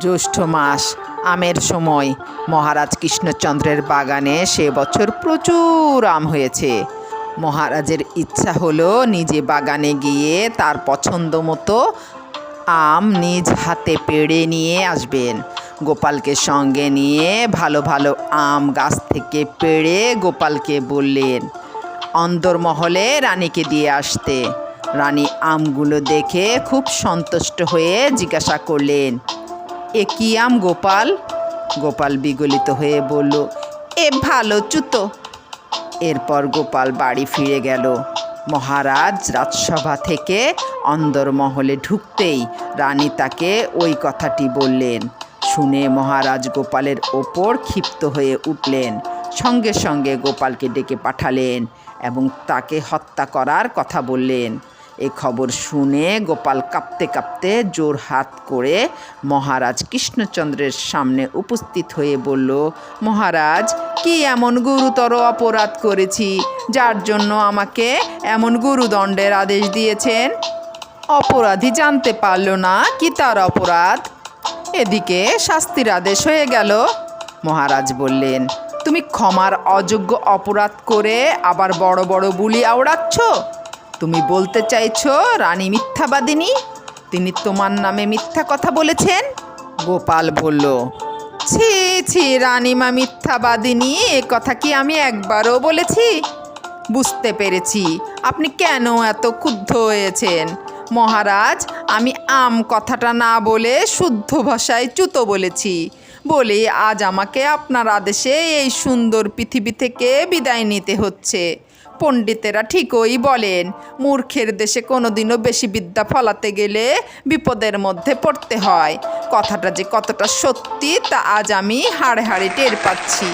জ্যৈষ্ঠ মাস, আমের সময়। মহারাজ কৃষ্ণচন্দ্রের বাগানে সে বছর প্রচুর আম হয়েছে। মহারাজের ইচ্ছা হলো নিজে বাগানে গিয়ে তার পছন্দ মতো আম নিজ হাতে পেড়ে নিয়ে আসবেন। গোপালকে সঙ্গে নিয়ে ভালো ভালো আম গাছ থেকে পেড়ে গোপালকে বললেন অন্দরমহলে রানীকে দিয়ে আসতে। রানী আমগুলো দেখে খুব সন্তুষ্ট হয়ে জিজ্ঞাসা করলেন এ কি আম, গোপাল? গোপাল বিগলিত হয়ে বলল, এ ভালো চুতো এরপর গোপাল বাড়ি ফিরে গেল। মহারাজ রাজসভা থেকে অন্দরমহলে ঢুকতেই রানী তাকে ওই কথাটি বললেন। শুনে মহারাজ গোপালের ওপর ক্ষিপ্ত হয়ে উঠলেন। সঙ্গে সঙ্গে গোপালকে ডেকে পাঠালেন এবং তাকে হত্যা করার কথা বললেন। এ খবর শুনে গোপাল কাঁপতে কাঁপতে জোর হাত করে মহারাজ কৃষ্ণচন্দ্রের সামনে উপস্থিত হয়ে বলল, মহারাজ, কি এমন গুরুতর অপরাধ করেছি, যার জন্য আমাকে এমন গুরুদণ্ডের আদেশ দিয়েছেন? অপরাধী জানতে পারল না কি তার অপরাধ। এদিকে শাস্তির আদেশ হয়ে গেল। মহারাজ বললেন, তুমি ক্ষমার অযোগ্য অপরাধ করে আবার বড় বড় বুলি আওড়াচ্ছ? তুমি বলতে চাইছো রানী মিথ্যাবাদিনী? তিনি তোমার নামে মিথ্যা কথা বলেছেন? গোপাল বলল, ছি ছি, রানীমা মিথ্যাবাদিনী, এ কথা কি আমি একবারও বলেছি? বুঝতে পেরেছি, আপনি কেন এত ক্ষুব্ধ হয়েছেন? মহারাজ, আমি আম কথাটা না বলে শুদ্ধ ভাষায় চুতো বলেছি। বলে, আজ আমাকে আপনার আদেশে এই সুন্দর পৃথিবী থেকে বিদায় নিতে হচ্ছে। পণ্ডিতেরা ঠিকই বলেন, মূর্খের দেশে কোনোদিনও বেশি বিদ্যা ফলাতে গেলে বিপদের মধ্যে পড়তে হয়। কথাটা যে কতটা সত্যি তা আজ আমি হাড়ে হাড়ে টের পাচ্ছি।